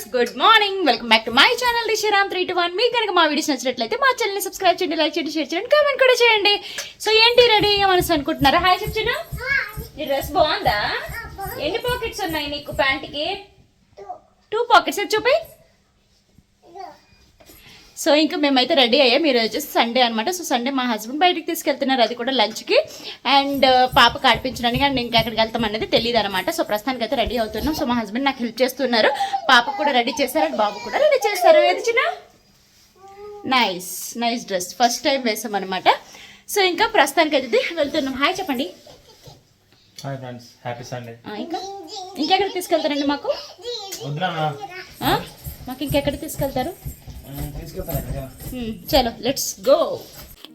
Viewers good morning welcome back to my channel Rishiram three two one మీకు కనుక మా videos నచ్చినట్లయితే మా ఛానల్ని సబ్స్క్రైబ్ చేయండి లైక్ చేయండి షేర్ చేయండి కామెంట్ కూడా చేయండి. సో ఏంటి రెడీ మనసు అనుకుంటున్నారా? హాయ్ చెప్తున్నా ఈ డ్రెస్ బాగుందా? ఎన్ని పాకెట్స్ ఉన్నాయి నీకు ప్యాంట్కి టూ పాకెట్స్ చూపి సో ఇంకా మేమైతే రెడీ అయ్యాం. మీరు వచ్చేసి సండే అనమాట సో సండే మా హస్బెండ్ బయటికి తీసుకెళ్తున్నారు. అది కూడా లంచ్కి అండ్ పాప ఆడిపించడానికి అండ్ ఇంకా ఎక్కడికి వెళ్తాం అనేది తెలియదు అనమాట సో ప్రస్తుతానికి అయితే రెడీ అవుతున్నాం. సో మా హస్బెండ్ నాకు హెల్ప్ చేస్తున్నారు. పాప కూడా రెడీ చేశారు అండ్ బాబు కూడా రెడీ చేస్తారు ఏది చిన్న? Nice nice dress first time వేసాం అనమాట సో ఇంకా ప్రస్తుతానికి అయితే వెళ్తున్నాం. హాయ్ చెప్పండి. హాయ్ ఫ్రెండ్స్ హ్యాపీ సండే ఆ, ఇంకా? ఇంకెక్కడికి తీసుకెళ్తారండి మాకు? మాకు ఇంకెక్కడికి తీసుకెళ్తారు? చలో లెట్స్ గో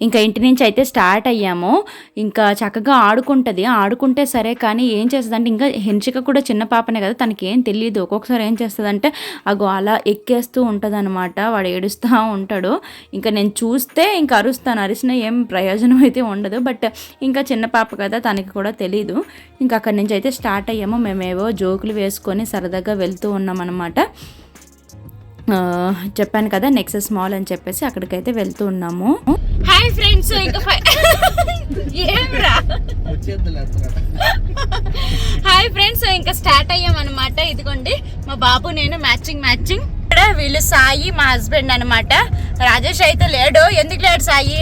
ఇంకా ఇంటి నుంచి అయితే స్టార్ట్ అయ్యాము. ఇంకా చక్కగా ఆడుకుంటుంది. ఆడుకుంటే సరే కానీ ఏం చేస్తుందంటే ఇంకా హెంచిక కూడా చిన్న పాపనే కదా తనకి ఏం తెలియదు ఒక్కొక్కసారి ఏం చేస్తుందంటే అగో అలా ఎక్కేస్తూ ఉంటుంది అనమాట వాడు ఏడుస్తూ ఉంటాడు. ఇంకా నేను చూస్తే ఇంకా అరుస్తాను. అరిసిన ఏం ప్రయోజనం అయితే ఉండదు. బట్ ఇంకా చిన్న పాప కదా తనకి కూడా తెలియదు ఇంకా అక్కడి నుంచి అయితే స్టార్ట్ అయ్యాము. మేమేవో జోకులు వేసుకొని సరదాగా వెళ్తూ ఉన్నాం అనమాట చెప్పాను కదా నెక్సెస్ మాల్ అని చెప్పేసి అక్కడికైతే వెళ్తూ ఉన్నాము. హాయ్ ఫ్రెండ్స్ హాయ్ ఫ్రెండ్స్ ఇంకా స్టార్ట్ అయ్యాం అనమాట ఇదిగోండి మా బాబు నేను మ్యాచింగ్ మ్యాచింగ్ ఇక్కడ వీళ్ళు సాయి మా హస్బెండ్ అనమాట రాజేష్ అయితే లేడు. ఎందుకు లేడు సాయి?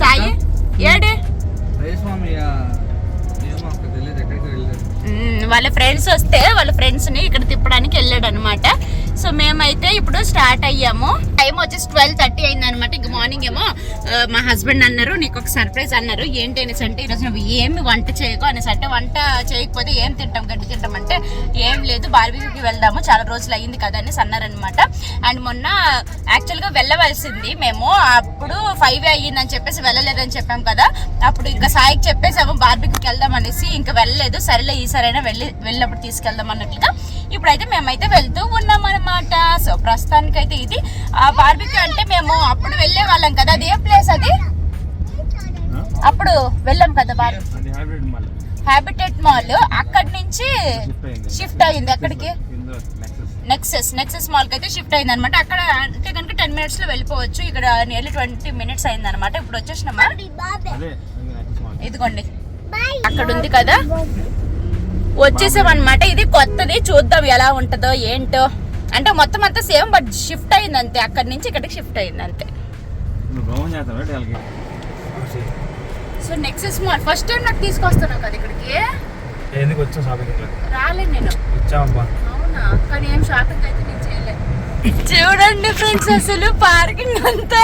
సాయి? ఏడే? వాళ్ళ ఫ్రెండ్స్ వస్తే వాళ్ళ ఫ్రెండ్స్ని ఇక్కడ తిప్పడానికి వెళ్ళాడు అనమాట సో మేమైతే ఇప్పుడు స్టార్ట్ అయ్యాము. టైం వచ్చేసి ట్వెల్వ్ థర్టీ అయింది అనమాట ఇంక మార్నింగ్ ఏమో మా హస్బెండ్ అన్నారు నీకు ఒక సర్ప్రైజ్ అన్నారు. ఏంటి అనేసి అంటే ఈరోజు నువ్వు ఏమి వంట చేయకు అనేసి అంటే వంట చేయకపోతే ఏం తింటాం గడ్డి తింటాం అంటే ఏం లేదు. బార్బీకి వెళ్దాము చాలా రోజులు అయ్యింది కదా అనేసి అన్నారనమాట. అండ్ మొన్న యాక్చువల్గా వెళ్ళవలసింది. మేము అప్పుడు ఫైవ్ అయ్యిందని చెప్పేసి వెళ్ళలేదని చెప్పాం కదా. అప్పుడు ఇంకా సాయికి చెప్పేసాము బార్బీకి వెళ్దాం అనేసి ఇంకా వెళ్ళలేదు. సరేలే ఈసారైనా వెళ్ళి వెళ్ళినప్పుడు తీసుకెళ్దాం అన్నట్లుగా. ఇప్పుడైతే మేమైతే వెళ్తూ ఉన్నాం అనమాట సో ప్రస్తుతానికైతే ఇది. ఆ బార్బీకి అంటే మేము అప్పుడు వెళ్ళే వాళ్ళం కదా. అది ఏ ప్లేస్ అది? అప్పుడు వెళ్ళాం కదా బార్ హ్యాబిటెట్ మాల్ అక్కడి నుంచి షిఫ్ట్ అయింది. అక్కడికి. నెక్సెస్ నెక్సెస్ మాల్కి అయితే షిఫ్ట్ అయింది అనమాట అక్కడ అంటే కనుక టెన్ మినిట్స్లో వెళ్ళిపోవచ్చు. ఇక్కడ నియర్లీ ట్వంటీ మినిట్స్ అయింది అనమాట ఇప్పుడు వచ్చేసినామా? ఇదిగోండి. అక్కడ ఉంది కదా. వచ్చేసాం అనమాట ఇది కొత్తది. చూద్దాం ఎలా ఉంటుందో ఏంటో. అంటే మొత్తం అంతా సేమ్ బట్ షిఫ్ట్ అయింది అంతే అక్కడి నుంచి ఇక్కడికి షిఫ్ట్ అయింది అంతే so Nexus mall first time నాకు తీసుకొస్తున్నావు కదా ఇక్కడికి? ఎందుకు వచ్చావు షాపింగ్ రాలేదు నేను. అవునా? కానీ ఏం షాపింగ్ అయితే నేను చేయలేదు చూడండి ఫ్రెండ్స్ అసలు పార్కింగ్ అంతా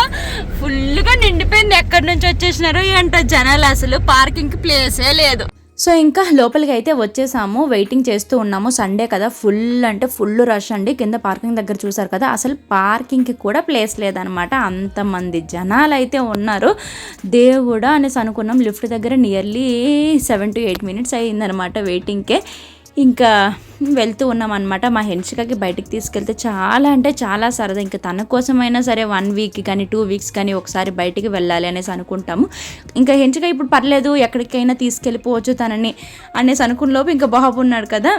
ఫుల్గా నిండిపోయింది. ఎక్కడి నుంచి వచ్చేసినారో ఏంటో జనాలు అసలు పార్కింగ్ ప్లేసే లేదు. సో ఇంకా లోపలికి అయితే వచ్చేసాము. వెయిటింగ్ చేస్తూ ఉన్నాము. సండే కదా. ఫుల్ అంటే ఫుల్ రష్ అండి. కింద పార్కింగ్ దగ్గర చూసారు కదా. అసలు పార్కింగ్కి కూడా ప్లేస్ లేదనమాట అంతమంది జనాలు అయితే ఉన్నారు. దేవుడా అనేసి అనుకున్నాం. లిఫ్ట్ దగ్గర nearly seven to eight minutes అయ్యిందనమాట వెయిటింగ్కే. ఇంకా వెళ్తూ ఉన్నాం అనమాట మా హెన్షికకి బయటికి తీసుకెళ్తే చాలా అంటే చాలా సరదా. ఇంకా తన కోసమైనా సరే వన్ వీక్ కానీ టూ వీక్స్ కానీ ఒకసారి బయటికి వెళ్ళాలి అనేసి అనుకుంటాము. ఇంకా హెన్షిక ఇప్పుడు పర్లేదు ఎక్కడికైనా తీసుకెళ్ళిపోవచ్చు తనని అనేసి అనుకున్న లోపు ఇంకా బాబు ఉన్నాడు కదా.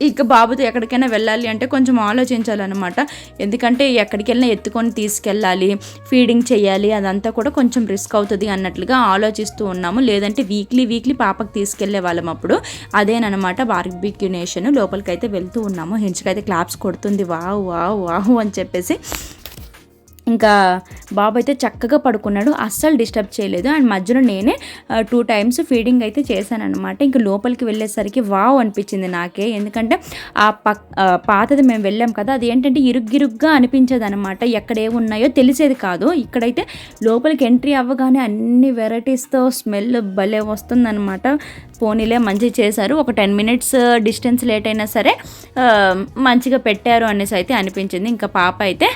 ఇక బాబుతో ఎక్కడికైనా వెళ్ళాలి అంటే కొంచెం ఆలోచించాలన్నమాట. ఎందుకంటే ఎక్కడికి వెళ్ళినా ఎత్తుకొని తీసుకెళ్ళాలి ఫీడింగ్ చేయాలి అదంతా కూడా కొంచెం రిస్క్ అవుతుంది అన్నట్లుగా ఆలోచిస్తూ ఉన్నాము. లేదంటే వీక్లీ వీక్లీ పాపకి తీసుకెళ్ళే వాళ్ళం అప్పుడు. అదేనమాట బార్బిక్యునేషన్ లోపలికి అయితే వెళ్తూ ఉన్నాము. హెంచుకైతే క్లాప్స్ కొడుతుంది. వావ్ వావ్ వావ్ అని చెప్పేసి ఇంకా బాబు అయితే చక్కగా పడుకున్నాడు అస్సలు డిస్టర్బ్ చేయలేదు. అండ్ మధ్యలో నేనే టూ టైమ్స్ ఫీడింగ్ అయితే చేశానన్నమాట. ఇంకా లోపలికి వెళ్ళేసరికి వావ్ అనిపించింది నాకే. ఎందుకంటే ఆ పక్ ఆ పాతది మేము వెళ్ళాం కదా అది ఏంటంటే ఇరుగ్గిరుగ్గా అనిపించేది అనమాట ఎక్కడ ఉన్నాయో తెలిసేది కాదు. ఇక్కడైతే లోపలికి ఎంట్రీ అవ్వగానే అన్ని వెరైటీస్తో స్మెల్ భలే వస్తుందన్నమాట. పోనీలే మంచి చేశారు. ఒక ten minutes uh, distance late అయినా సరే uh, మంచిగా పెట్టారు అనేసి అయితే అనిపించింది. ఇంకా పాప అయితే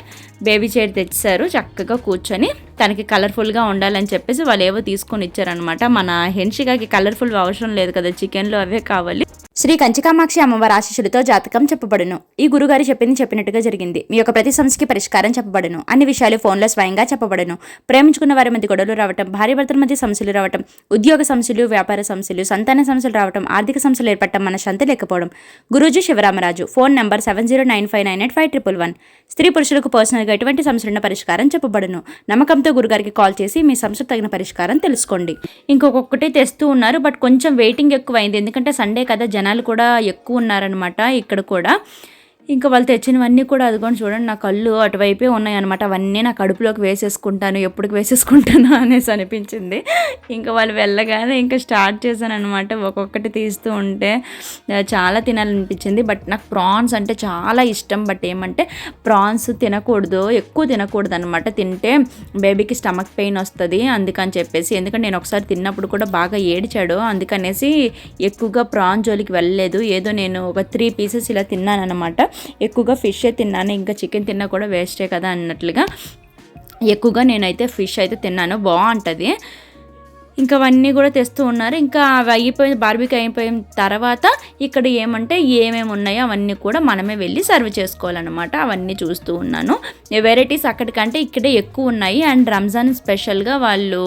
బేబీ చైర్ తెచ్చారు చక్కగా కూర్చొని తనకి కలర్ఫుల్గా ఉండాలని చెప్పేసి వాళ్ళు ఏవో తీసుకొని ఇచ్చారనమాట మన హెన్షికాకి కలర్ఫుల్ అవసరం లేదు కదా చికెన్లో అవే కావాలి. శ్రీ కంచికామాక్షి అమ్మవారి ఆశీస్సులతో జాతకం చెప్పబడును. ఈ గురుగారు చెప్పింది చెప్పినట్టుగా జరిగింది. మీ యొక్క ప్రతి సమస్యకి పరిష్కారం చెప్పబడును. అన్ని విషయాలు ఫోన్లో స్వయంగా చెప్పబడును. ప్రేమించుకున్న వారి మధ్య గొడవలు రావటం భార్య భర్తల మధ్య సమస్యలు రావటం ఉద్యోగ సమస్యలు వ్యాపార సమస్యలు సంతాన సమస్యలు రావటం ఆర్థిక సమస్యలు ఏర్పడటం మన శాంతి లేకపోవడం. Guruji Sivaramaraju phone number seven zero nine five nine eight five triple one. స్త్రీ పురుషులకు పర్సనల్గా ఎటువంటి సమస్యలున్న పరిష్కారం చెప్పబడును. నమ్మకంతో గురుగారికి కాల్ చేసి మీ సమస్య తగిన పరిష్కారం తెలుసుకోండి. ఇంకొకటి తెస్తూ ఉన్నారు బట్ కొంచెం వెయిటింగ్ ఎక్కువైంది. ఎందుకంటే సండే కదా జనాలు కూడా ఎక్కువ ఉన్నారనమాట ఇక్కడ కూడా. ఇంకా వాళ్ళు తెచ్చినవన్నీ కూడా అదిగోండి చూడండి నా కళ్ళు అటువైపే ఉన్నాయన్నమాట. అవన్నీ నా కడుపులోకి వేసేసుకుంటాను ఎప్పటికి వేసేసుకుంటాను అనేసి అనిపించింది. ఇంకా వాళ్ళు వెళ్ళగానే ఇంకా స్టార్ట్ చేశాను అనమాట ఒక్కొక్కటి తీస్తూ ఉంటే చాలా తినాలనిపించింది. బట్ నాకు ప్రాన్స్ అంటే చాలా ఇష్టం. బట్ ఏమంటే ప్రాన్స్ తినకూడదు ఎక్కువ తినకూడదు అనమాట తింటే బేబీకి స్టమక్ పెయిన్ వస్తుంది అందుకని చెప్పేసి. ఎందుకంటే నేను ఒకసారి తిన్నప్పుడు కూడా బాగా ఏడిచాడు. అందుకనేసి ఎక్కువగా ప్రాన్ జోలికి వెళ్ళలేదు. ఏదో నేను ఒక త్రీ పీసెస్ ఇలా తిన్నాను అనమాట ఎక్కువగా ఫిషే తిన్నాను ఇంకా చికెన్ తిన్నా కూడా వేస్టే కదా అన్నట్లుగా. ఎక్కువగా నేనైతే ఫిష్ అయితే తిన్నాను బాగుంటుంది. ఇంకా అవన్నీ కూడా తెస్తూ ఉన్నారు. ఇంకా అవి అయిపోయిన బార్బీకి అయిపోయిన తర్వాత ఇక్కడ ఏమంటే ఏమేమి ఉన్నాయో అవన్నీ కూడా మనమే వెళ్ళి సర్వ్ చేసుకోవాలన్నమాట. అవన్నీ చూస్తూ ఉన్నాను. వెరైటీస్ అక్కడికంటే ఇక్కడే ఎక్కువ ఉన్నాయి. అండ్ రంజాన్ స్పెషల్గా వాళ్ళు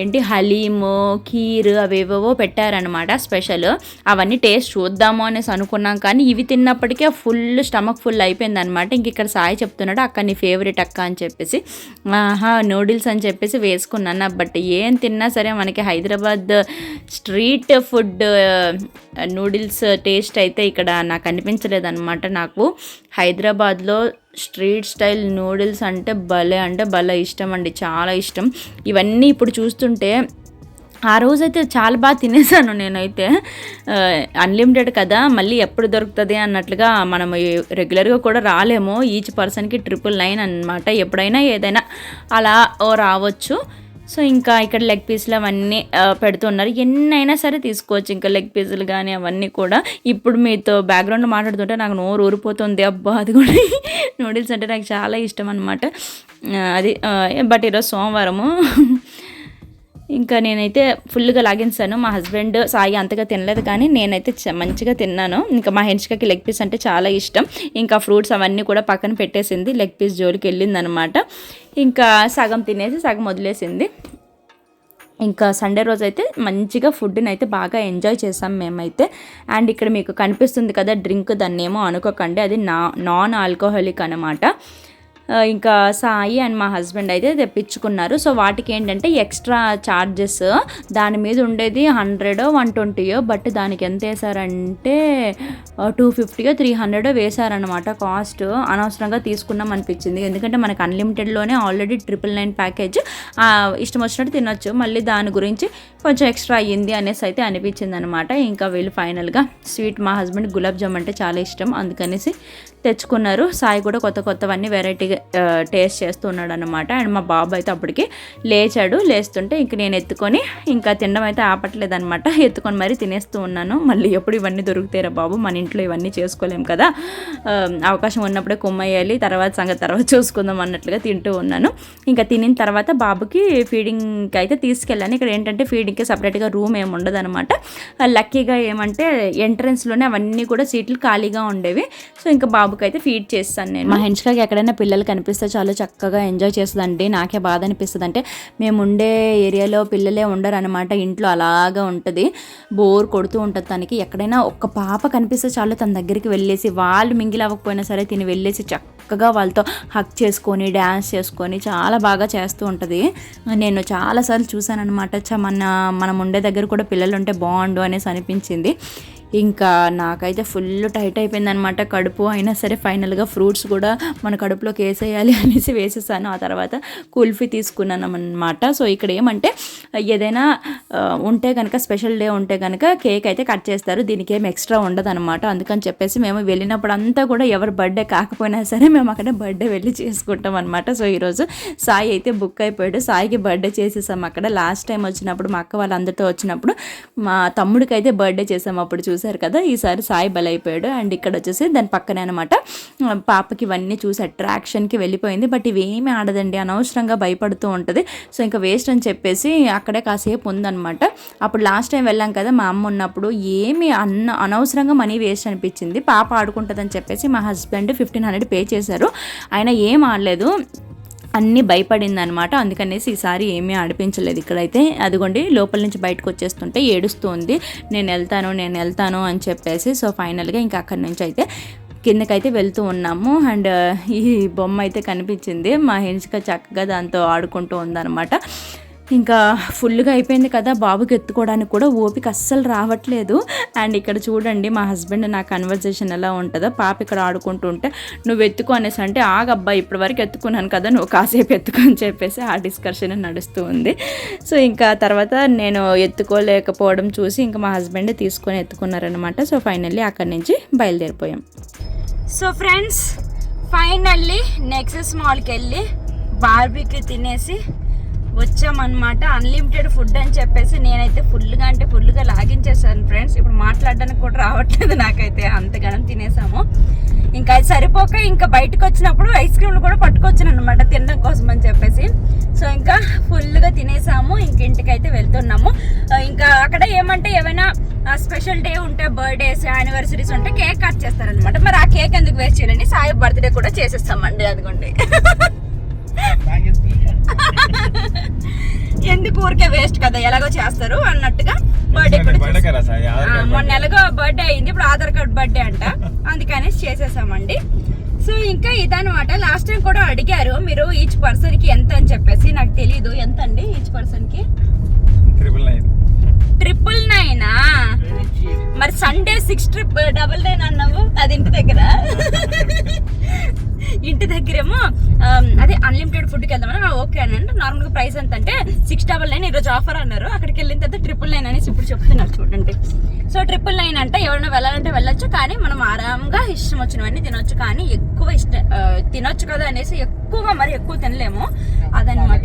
ఏంటి హలీము కీర్ అవేవో పెట్టారనమాట స్పెషల్. అవన్నీ టేస్ట్ చూద్దాము అనేసి అనుకున్నాం కానీ ఇవి తిన్నప్పటికే ఫుల్ స్టమక్ ఫుల్ అయిపోయింది అనమాట ఇంక ఇక్కడ సాయి చెప్తున్నాడు అక్క నీ ఫేవరెట్ అక్క అని చెప్పేసి. ఆహా నూడిల్స్ అని చెప్పేసి వేసుకున్నాను. బట్ ఏం తిన్నా సరే మనకి Hyderabad street food noodles taste అయితే ఇక్కడ నాకు అనిపించలేదన్నమాట నాకు. హైదరాబాద్లో స్ట్రీట్ స్టైల్ నూడిల్స్ అంటే భలే అంటే భలే ఇష్టం అండి చాలా ఇష్టం. ఇవన్నీ ఇప్పుడు చూస్తుంటే ఆ రోజైతే చాలా బాగా తినేసాను నేనైతే. అన్లిమిటెడ్ కదా మళ్ళీ ఎప్పుడు దొరుకుతుంది అన్నట్లుగా మనం రెగ్యులర్గా కూడా రాలేము. ఈచ్ పర్సన్కి ట్రిపుల్ నైన్ అనమాట ఎప్పుడైనా ఏదైనా అలా రావచ్చు. సో ఇంకా ఇక్కడ లెగ్ పీస్లు అవన్నీ పెడుతున్నారు. ఎన్నైనా సరే తీసుకోవచ్చు. ఇంకా లెగ్ పీసులు కానీ అవన్నీ కూడా. ఇప్పుడు మీతో బ్యాక్గ్రౌండ్ మాట్లాడుతుంటే నాకు నోరు ఊరిపోతుంది. అబ్బా అది కూడా నూడిల్స్ అంటే నాకు చాలా ఇష్టం అనమాట అది బట్ ఈరోజు సోమవారము. ఇంకా నేనైతే ఫుల్గా లాగించాను మా హస్బెండ్ సాయి అంతగా తినలేదు కానీ నేనైతే చ- మంచిగా తిన్నాను. ఇంకా మా హెన్షికకి లెగ్ పీస్ అంటే చాలా ఇష్టం. ఇంకా ఫ్రూట్స్ అవన్నీ కూడా పక్కన పెట్టేసింది. లెగ్ పీస్ జోలికి వెళ్ళింది అనమాట ఇంకా సగం తినేసి సగం వదిలేసింది. ఇంకా సండే రోజు అయితే మంచిగా ఫుడ్ని అయితే బాగా ఎంజాయ్ చేసాం మేమైతే. అండ్ ఇక్కడ మీకు కనిపిస్తుంది కదా డ్రింక్ దాన్ని ఏమో అనుకోకండి. అది నా నాన్ ఆల్కహాలిక్ అనమాట. ఇంకా సాయి అండ్ మా హస్బెండ్ అయితే తెప్పించుకున్నారు. సో వాటికి ఏంటంటే ఎక్స్ట్రా చార్జెస్ దాని మీద ఉండేది హండ్రెడ్ వన్ ట్వంటీయో బట్ దానికి ఎంత వేసారంటే టూ ఫిఫ్టీయో త్రీ హండ్రెడ్ వేసారనమాట కాస్ట్. అనవసరంగా తీసుకున్నాం అనిపించింది ఎందుకంటే మనకు అన్లిమిటెడ్లోనే ఆల్రెడీ ట్రిపుల్ నైన్ ప్యాకేజ్. ఇష్టం వచ్చినట్టు తినొచ్చు. మళ్ళీ దాని గురించి కొంచెం ఎక్స్ట్రా అయ్యింది అనేసి అయితే అనిపించింది అనమాట ఇంకా వీళ్ళు ఫైనల్గా స్వీట్ మా హస్బెండ్ గులాబ్ జామ్ అంటే చాలా ఇష్టం. అందుకనేసి తెచ్చుకున్నారు. సాయి కూడా కొత్త కొత్తవన్నీ వెరైటీగా టేస్ట్ చేస్తున్నాడు అనమాట అండ్ మా బాబు అయితే అప్పటికి లేచాడు. లేస్తుంటే ఇంక నేను ఎత్తుకొని ఇంకా తినడం అయితే ఆపట్లేదు అనమాట ఎత్తుకొని మరీ తినేస్తూ ఉన్నాను. మళ్ళీ ఎప్పుడు ఇవన్నీ దొరుకుతాయిరా బాబు? మన ఇంట్లో ఇవన్నీ చేసుకోలేం కదా. అవకాశం ఉన్నప్పుడే కుమ్మయ్యాలి. తర్వాత సంగతి తర్వాత చూసుకుందాం అన్నట్లుగా తింటూ ఉన్నాను. ఇంకా తినిన తర్వాత బాబుకి ఫీడింగ్కి అయితే తీసుకెళ్ళాను. ఇక్కడ ఏంటంటే ఫీడింగ్కి సపరేట్గా రూమ్ ఏమి ఉండదు అనమాట లక్కీగా ఏమంటే ఎంట్రన్స్లోనే అవన్నీ కూడా సీట్లు ఖాళీగా ఉండేవి. సో ఇంకా బాబు బాబుకి అయితే ఫీడ్ చేస్తాను నేను. మా హెన్స్కాకి ఎక్కడైనా పిల్లలు కనిపిస్తే చాలా చక్కగా ఎంజాయ్ చేస్తుందండి. నాకే బాధ అనిపిస్తుంది. అంటే మేము ఉండే ఏరియాలో పిల్లలే ఉండరు అనమాట ఇంట్లో అలాగా ఉంటుంది. బోర్ కొడుతూ ఉంటుంది తనకి. ఎక్కడైనా ఒక్క పాప కనిపిస్తే చాలు తన దగ్గరికి వెళ్ళేసి వాళ్ళు మింగిల్ అవ్వకపోయినా సరే తిని వెళ్ళేసి చక్కగా వాళ్ళతో హక్ చేసుకొని డ్యాన్స్ చేసుకొని చాలా బాగా చేస్తూ ఉంటుంది. నేను చాలాసార్లు చూశాను అనమాట మన మనం ఉండే దగ్గర కూడా పిల్లలు ఉంటే బాగుండు అనేసి అనిపించింది. ఇంకా నాకైతే ఫుల్ టైట్ అయిపోయింది అనమాట కడుపు అయినా సరే ఫైనల్గా ఫ్రూట్స్ కూడా మన కడుపులోకి వేసేయాలి అనేసి వేసేసాను. ఆ తర్వాత కుల్ఫీ తీసుకున్నాను అనమాట సో ఇక్కడ ఏమంటే ఏదైనా ఉంటే కనుక స్పెషల్ డే ఉంటే కనుక కేక్ అయితే కట్ చేస్తారు. దీనికి ఏం ఎక్స్ట్రా ఉండదు అనమాట అందుకని చెప్పేసి మేము వెళ్ళినప్పుడు అంతా కూడా ఎవరి బర్త్డే కాకపోయినా సరే మేము అక్కడ బర్త్డే వెళ్ళి చేసుకుంటాం అనమాట సో ఈరోజు సాయి అయితే బుక్ అయిపోయాడు. సాయికి బర్త్డే చేసేసాం అక్కడ. లాస్ట్ టైం వచ్చినప్పుడు మా అక్క వాళ్ళందరితో వచ్చినప్పుడు మా తమ్ముడికి అయితే బర్త్డే చేసాం అప్పుడు చూసి. చూసారు కదా ఈసారి సాయి బలైపోయాడు. అండ్ ఇక్కడ వచ్చేసి దాని పక్కనే అనమాట పాపకి ఇవన్నీ చూసి అట్రాక్షన్కి వెళ్ళిపోయింది. బట్ ఇవేమి ఆడదండి అనవసరంగా భయపడుతూ ఉంటుంది. సో ఇంకా వేస్ట్ అని చెప్పేసి అక్కడే కాసేపు ఉందనమాట అప్పుడు లాస్ట్ టైం వెళ్ళాం కదా మా అమ్మ ఉన్నప్పుడు ఏమి అన్న అనవసరంగా మనీ వేస్ట్ అనిపించింది. పాప ఆడుకుంటుందని చెప్పేసి మా హస్బెండ్ ఫిఫ్టీన్ హండ్రెడ్ పే చేశారు. ఆయన ఏం ఆడలేదు. అన్నీ భయపడింది అనమాట అందుకనేసి ఈసారి ఏమీ ఆడిపించలేదు ఇక్కడైతే. అదిగోండి లోపల నుంచి బయటకు వచ్చేస్తుంటే ఏడుస్తుంది నేను వెళ్తాను నేను వెళ్తాను అని చెప్పేసి సో ఫైనల్గా ఇంకా అక్కడి నుంచి అయితే కిందకైతే వెళ్తూ ఉన్నాము. అండ్ ఈ బొమ్మ అయితే కనిపించింది. మా హెన్సిక చక్కగా దాంతో ఆడుకుంటూ ఉందన్నమాట ఇంకా ఫుల్గా అయిపోయింది కదా బాబుకి ఎత్తుకోవడానికి కూడా ఓపిక అస్సలు రావట్లేదు. అండ్ ఇక్కడ చూడండి మా హస్బెండ్ నా కన్వర్జేషన్ ఎలా ఉంటుందో పాప ఇక్కడ ఆడుకుంటుంటే నువ్వు ఎత్తుకో అనేసి అంటే ఆగబ్బా ఇప్పటి వరకు ఎత్తుకున్నాను కదా నువ్వు కాసేపు ఎత్తుకో అని చెప్పేసి ఆ డిస్కషన్ నడుస్తూ ఉంది. సో ఇంకా తర్వాత నేను ఎత్తుకోలేకపోవడం చూసి ఇంకా మా హస్బెండ్ తీసుకొని ఎత్తుకున్నారనమాట సో ఫైనల్లీ అక్కడి నుంచి బయలుదేరిపోయాం. సో ఫ్రెండ్స్ ఫైనల్లీ నెక్సెస్ మాల్కి వెళ్ళి బార్బీకి తినేసి వచ్చామన్నమాట. అన్లిమిటెడ్ ఫుడ్ అని చెప్పేసి నేనైతే ఫుల్గా అంటే ఫుల్గా లాగించేసాను ఫ్రెండ్స్ ఇప్పుడు మాట్లాడడానికి కూడా రావట్లేదు నాకైతే. అంతగానం తినేసాము. ఇంకా అది సరిపోక ఇంకా బయటకు వచ్చినప్పుడు ఐస్ క్రీమ్లు కూడా పట్టుకొచ్చాను అనమాట తినడం కోసం అని చెప్పేసి. సో ఇంకా ఫుల్గా తినేసాము. ఇంక ఇంటికైతే వెళ్తున్నాము. Uh, ఇంకా అక్కడ ఏమంటే ఏమైనా uh, స్పెషల్ డే ఉంటే బర్త్డేస్ యానివర్సరీస్ ఉంటే కేక్ కట్ చేస్తారనమాట మరి ఆ కేక్ ఎందుకు వేస్ట్ చేయాలని సాయి బర్త్డే కూడా చేసేస్తామండి అదిగోండి. ఎందుకు ఊరికే వేస్ట్ కదా ఎలాగో చేస్తారు అన్నట్టుగా బర్త్డే మొన్న ఎలాగో బర్త్డే అయింది ఇప్పుడు ఆధార్ కార్డ్ బర్త్డే అంట. అందుకని చేసేసామండి. సో ఇంకా ఇదనమాట లాస్ట్ టైం కూడా అడిగారు మీరు ఈచ్ పర్సన్కి ఎంత అని చెప్పేసి. నాకు తెలీదు. ఎంత అండి ఈచ్ పర్సన్కి? ట్రిపుల్ నైన్ ట్రిపుల్ నైనా మరి Sunday six triple double nine అన్నావు? అది ఇంటి దగ్గర? ఇంటి దగ్గరేమో ఆమ్, అదే అన్లిమిటెడ్ ఫుడ్కి వెళ్దామని. ఓకే అని అంటే నార్మల్గా ప్రైస్ ఎంత అంటే సిక్స్ డబల్ నైన్ ఈరోజు ఆఫర్ అన్నారు. అక్కడికి వెళ్ళిన తర్వాత ట్రిపుల్ నైన్ అనేసి ఇప్పుడు చెప్తున్నారు చూడండి. సో ట్రిపుల్ నైన్ అంటే ఎవరైనా వెళ్ళాలంటే వెళ్ళొచ్చు కానీ మనం ఆరాంగా ఇష్టం వచ్చినవన్నీ తినొచ్చు. కానీ ఎక్కువ ఇష్టం తినొచ్చు కదా అనేసి ఎక్కువగా మరి ఎక్కువ తినలేము. అదనమాట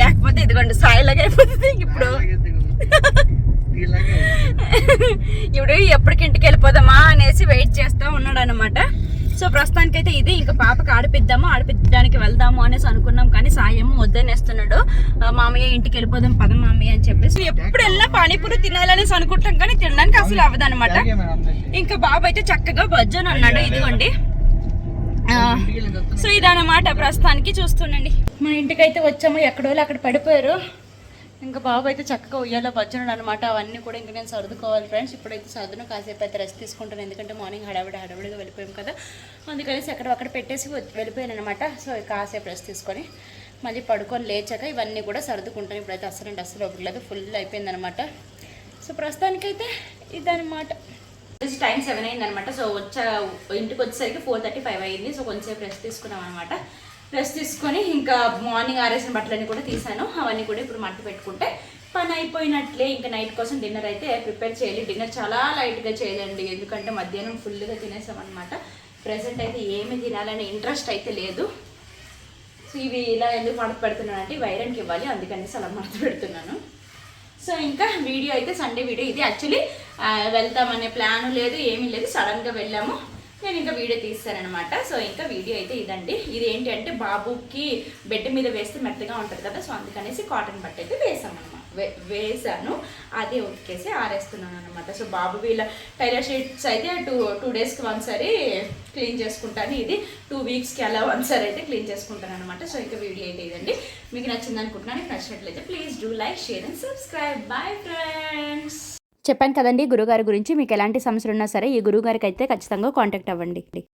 లేకపోతే ఇదిగోండి సాయిలాగా అయిపోతుంది ఇప్పుడు. ఇప్పుడు ఎప్పటికి ఇంటికి వెళ్ళిపోదామా అనేసి వెయిట్ చేస్తూ ఉన్నాడు అనమాట సో ప్రస్తుతానికైతే ఇది ఇంకా పాపకి ఆడిపిద్దాము ఆడిపించడానికి వెళ్దాము అనేసి అనుకున్నాం కానీ సాయం వద్దనేస్తున్నాడు. మామయ్య ఇంటికి వెళ్ళిపోదాం పద మామయ్య అని చెప్పేసి ఎప్పుడు వెళ్ళినా పానీపూరి తినాలనేసి అనుకుంటాం కానీ తినడానికి అసలు అవ్వదు అనమాట ఇంకా బాబు అయితే చక్కగా బజ్జని అన్నాడు ఇదిగోండి. సో ఇదన్నమాట ప్రస్తుతానికి చూస్తుండండి. మా ఇంటికైతే వచ్చాము ఎక్కడో అక్కడ పడిపోయారు. ఇంకా బాబు అయితే చక్కగా ఉయ్యాలో వచ్చినాడు అనమాట అవన్నీ కూడా ఇంకా నేను సర్దుకోవాలి ఫ్రెండ్స్ ఇప్పుడైతే సర్దును కాసేపు అయితే రెస్ట్ తీసుకుంటాను. ఎందుకంటే మార్నింగ్ హడావిడి హడావిడిగా వెళ్ళిపోయాం కదా. అందుకనేసి అక్కడ అక్కడ పెట్టేసి వెళ్ళిపోయాను అనమాట సో కాసేపు రెస్ట్ తీసుకొని మళ్ళీ పడుకొని లేచాక ఇవన్నీ కూడా సర్దుకుంటాను. ఇప్పుడైతే అస్సలు అంటే అస్సలు ఒకట్లేదు ఫుల్ అయిపోయిందనమాట సో ప్రస్తుతానికైతే ఇదనమాట టైం సెవెన్ అయింది అనమాట సో వచ్చా ఇంటికి వచ్చేసరికి ఫోర్ థర్టీ ఫైవ్ అయింది. సో కొంచెంసేపు రెస్ట్ తీసుకున్నాం అనమాట రెస్ట్ తీసుకొని ఇంకా మార్నింగ్ ఆరేసిన బట్టలన్నీ కూడా తీసాను. అవన్నీ కూడా ఇప్పుడు మట్టి పెట్టుకుంటే పని అయిపోయినట్లే. ఇంకా నైట్ కోసం డిన్నర్ అయితే ప్రిపేర్ చేయాలి. డిన్నర్ చాలా లైట్గా చేయాలండి. ఎందుకంటే మధ్యాహ్నం ఫుల్గా తినేసామన్నమాట. ప్రజెంట్ ప్రెసెంట్ అయితే ఏమి తినాలనే ఇంట్రెస్ట్ అయితే లేదు. సో ఇవి ఇలా ఎందుకు మడత పెడుతున్నాను అంటే ఇవ్వాలి. అందుకనేసి అలా మడత పెడుతున్నాను. సో ఇంకా వీడియో అయితే సండే వీడియో ఇది యాక్చువల్లీ వెళ్తామనే ప్లాన్ లేదు ఏమీ లేదు. సడన్గా వెళ్ళాము. నేను ఇంకా వీడియో తీస్తానమాట సో ఇంకా వీడియో అయితే ఇదండి. ఇది ఏంటి అంటే బాబుకి బెడ్ మీద వేస్తే మెత్తగా ఉంటుంది కదా సో అందుకనేసి కాటన్ బట్ట అయితే వేసాం వే వేసాను. అదే ఉతికేసి ఆరేస్తున్నాను అనమాట సో బాబు వీళ్ళ టైలర్ షీట్స్ అయితే టూ టూ డేస్కి వన్సారి క్లీన్ చేసుకుంటాను. ఇది టూ వీక్స్కి అలా వన్సారి అయితే క్లీన్ చేసుకుంటాను అనమాట సో ఇంకా వీడియో అయితే ఇదండి. మీకు నచ్చింది అనుకుంటున్నాను. నచ్చినట్లయితే please do like share and subscribe. Bye friends! చెప్పాను కదండి గురుగారి గురించి మీకు ఎలాంటి సమస్యలు ఉన్నా సరే ఈ గురుగారికి అయితే ఖచ్చితంగా కాంటాక్ట్ అవ్వండి.